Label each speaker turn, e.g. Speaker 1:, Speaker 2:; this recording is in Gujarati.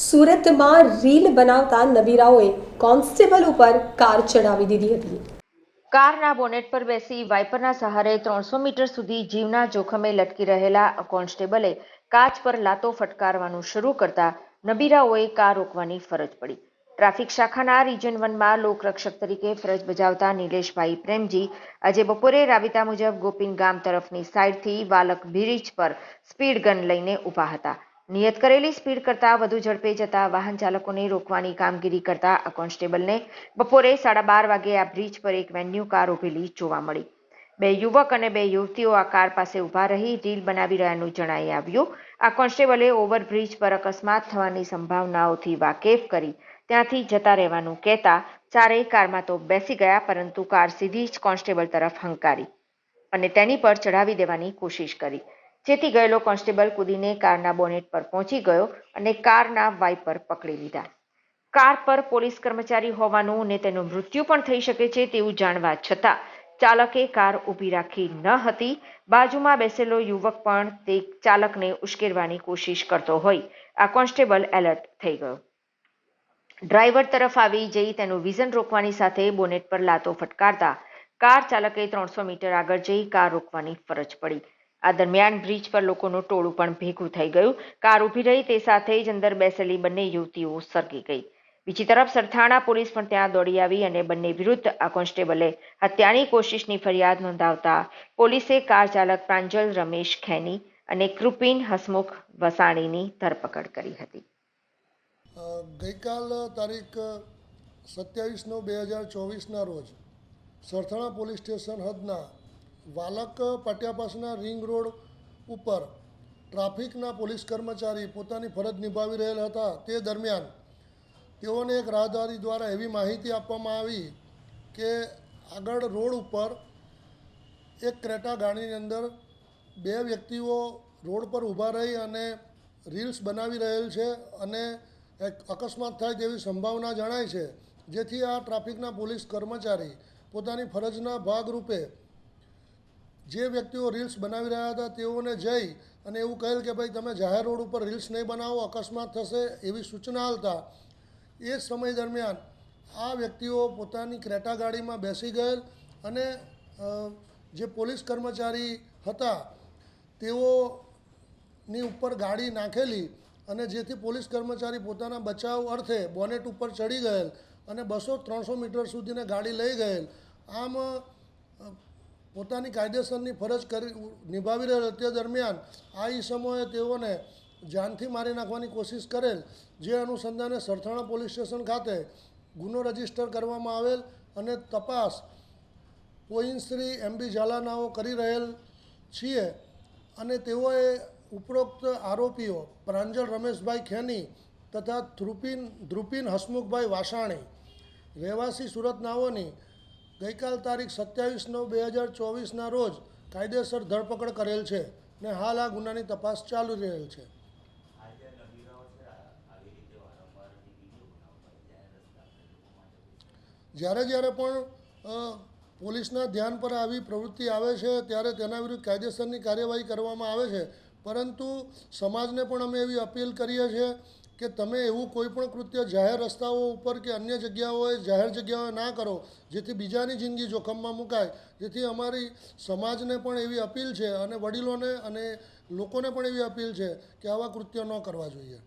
Speaker 1: સુરતમાં રીલ બનાવતા નબીરાઓએ કોન્સ્ટેબલ ઉપર કાર ચડાવી દીધી હતી.
Speaker 2: કારના બોનેટ પર બેસી વાઇપરના સહારે ત્રણસો મીટર સુધી જીવના જોખમે લટકી રહેલા કોન્સ્ટેબલે કાચ પર લાતો ફટકારવાનું શરૂ કરતા નબીરાઓએ કાર રોકવાની ફરજ પડી. ટ્રાફિક શાખાના રિજન વનમાં લોકરક્ષક તરીકે ફરજ બજાવતા નિલેશભાઈ પ્રેમજી આજે બપોરે રાબેતા મુજબ ગોપીન ગામ તરફની સાઈડથી વાલક બ્રિજ પર સ્પીડ ગન લઈને ઊભા હતા. નિયત કરેલી સ્પીડ કરતાં વધુ ઝડપે જતા વાહન ચાલકોને રોકવાની કામગીરી કરતા આ કોન્સ્ટેબલને બપોરે સાડા બાર વાગે આ બ્રિજ પર એક વેન્યુ કાર ઊભેલી જોવા મળી. બે યુવક અને બે યુવતીઓ આ કાર પાસે ઊભા રહી રીલ બનાવી રહ્યાનું જણાઈ આવ્યું. આ કોન્સ્ટેબલે ઓવરબ્રિજ પર અકસ્માત થવાની સંભાવનાઓથી વાકેફ કરી ત્યાંથી જતા રહેવાનું કહેતા ચારેય કારમાં તો બેસી ગયા પરંતુ કાર સીધી જ કોન્સ્ટેબલ તરફ હંકારી અને તેની પર ચઢાવી દેવાની કોશિશ કરી. જેથી ગયેલો કોન્સ્ટેબલ કૂદીને કારના બોનેટ પર પહોંચી ગયો અને કારના વાઇપર પકડી લીધા. કાર પર પોલીસ કર્મચારી હોવાનું અને તેનું મૃત્યુ પણ થઈ શકે છે તેવું જાણવા છતાં ચાલકે કાર ઊભી રાખી ન હતી. બાજુમાં બેસેલો યુવક પણ તે ચાલકને ઉશ્કેરવાની કોશિશ કરતો હોય. આ કોન્સ્ટેબલ એલર્ટ થઈ ગયો. ડ્રાઈવર તરફ આવી જઈ તેનું વિઝન રોકવાની સાથે બોનેટ પર લાતો ફટકારતા કાર ચાલકે ત્રણસો મીટર આગળ જઈ કાર રોકવાની ફરજ પડી. આ દરમિયાન બ્રિજ પર લોકોનું ટોળું પણ ભેગું થઈ ગયું. કાર ઊભી રહી, તે સાથે જ અંદર બેસેલી બંને યુવતીઓ સરકી ગઈ. બીજી તરફ સરથાણા પોલીસ પણ ત્યાં દોડી આવી અને બંને વિરુદ્ધ આ કોન્સ્ટેબલે હત્યાની કોશિશની ફરિયાદ નોંધાવતા પોલીસે કાર ચાલક પ્રાંજલ રમેશ ખેની અને કૃપિન હસમુખ વસાણીની ધરપકડ કરી હતી.
Speaker 3: ગઈકાલ તારીખ સત્યાવીસ નવ બે હજાર ચોવીસના રોજ સરથાણા પોલીસ સ્ટેશન હદના વાલક પાટિયા પાસના રિંગ રોડ ઉપર ટ્રાફિકના પોલીસ કર્મચારી પોતાની ફરજ નિભાવી રહેલા હતા. તે દરમિયાન તેઓને એક રાહદારી દ્વારા એવી માહિતી આપવામાં આવી કે આગળ રોડ ઉપર એક ક્રેટા ગાડીની અંદર બે વ્યક્તિઓ રોડ પર ઊભા રહી અને રીલ્સ બનાવી રહેલ છે અને એક અકસ્માત થાય તેવી સંભાવના જણાય છે. જેથી આ ટ્રાફિકના પોલીસ કર્મચારી પોતાની ફરજના ભાગરૂપે જે વ્યક્તિઓ રીલ્સ બનાવી રહ્યા હતા, તેઓને જઈ અને એવું કહેલ કે ભાઈ, તમે જાહેર રોડ ઉપર રીલ્સ નહીં બનાવો, અકસ્માત થશે, એવી સૂચના હાલતા એ સમય દરમિયાન આ વ્યક્તિઓ પોતાની ક્રેટા ગાડીમાં બેસી ગયેલ અને જે પોલીસ કર્મચારી હતા, તેઓની ઉપર ગાડી નાખેલી અને જેથી પોલીસ કર્મચારી પોતાના બચાવ અર્થે બોનેટ ઉપર ચડી ગયેલ અને બસો ત્રણસો મીટર સુધીને ગાડી લઈ ગયેલ. આમ પોતાની કાયદેસરની ફરજ કરી, નિભાવી રહેલ તે દરમિયાન આ ઈસમોએ તેઓને જાનથી મારી નાખવાની કોશિશ કરેલ, જે અનુસંધાને સરથાણા પોલીસ સ્ટેશન ખાતે ગુનો રજિસ્ટર કરવામાં આવેલ અને તપાસ પોઈનશ્રી એમબી ઝાલાનાઓ કરી રહેલ છીએ અને તેઓએ ઉપરોક્ત આરોપીઓ પ્રાંજલ રમેશભાઈ ખેની તથા ધ્રુપિન ધ્રુપિન હસમુખભાઈ વાસાણી, રહેવાસી સુરત નાઓની ગઈકાલ તારીખ સત્યાવીસ નવ બે હજાર ચોવીસના રોજ કાયદેસર ધરપકડ કરેલ છે ને હાલ આ ગુનાની તપાસ ચાલુ રહેલ છે. જ્યારે જ્યારે પણ પોલીસના ધ્યાન પર આવી પ્રવૃત્તિ આવે છે, ત્યારે તેના વિરુદ્ધ કાયદેસરની કાર્યવાહી કરવામાં આવે છે. પરંતુ સમાજને પણ અમે એવી અપીલ કરીએ છીએ કે તમે એવું કોઈ પણ કૃત્ય જાહેર રસ્તાઓ ઉપર કે અન્ય જગ્યાઓએ જાહેર જગ્યાઓએ ના કરો, જેથી બીજાની જિંદગી જોખમમાં મુકાય. જેથી અમારી સમાજને પણ એવી અપીલ છે અને વડીલોને અને લોકોને પણ એવી અપીલ છે કે આવા કૃત્યો ન કરવા જોઈએ.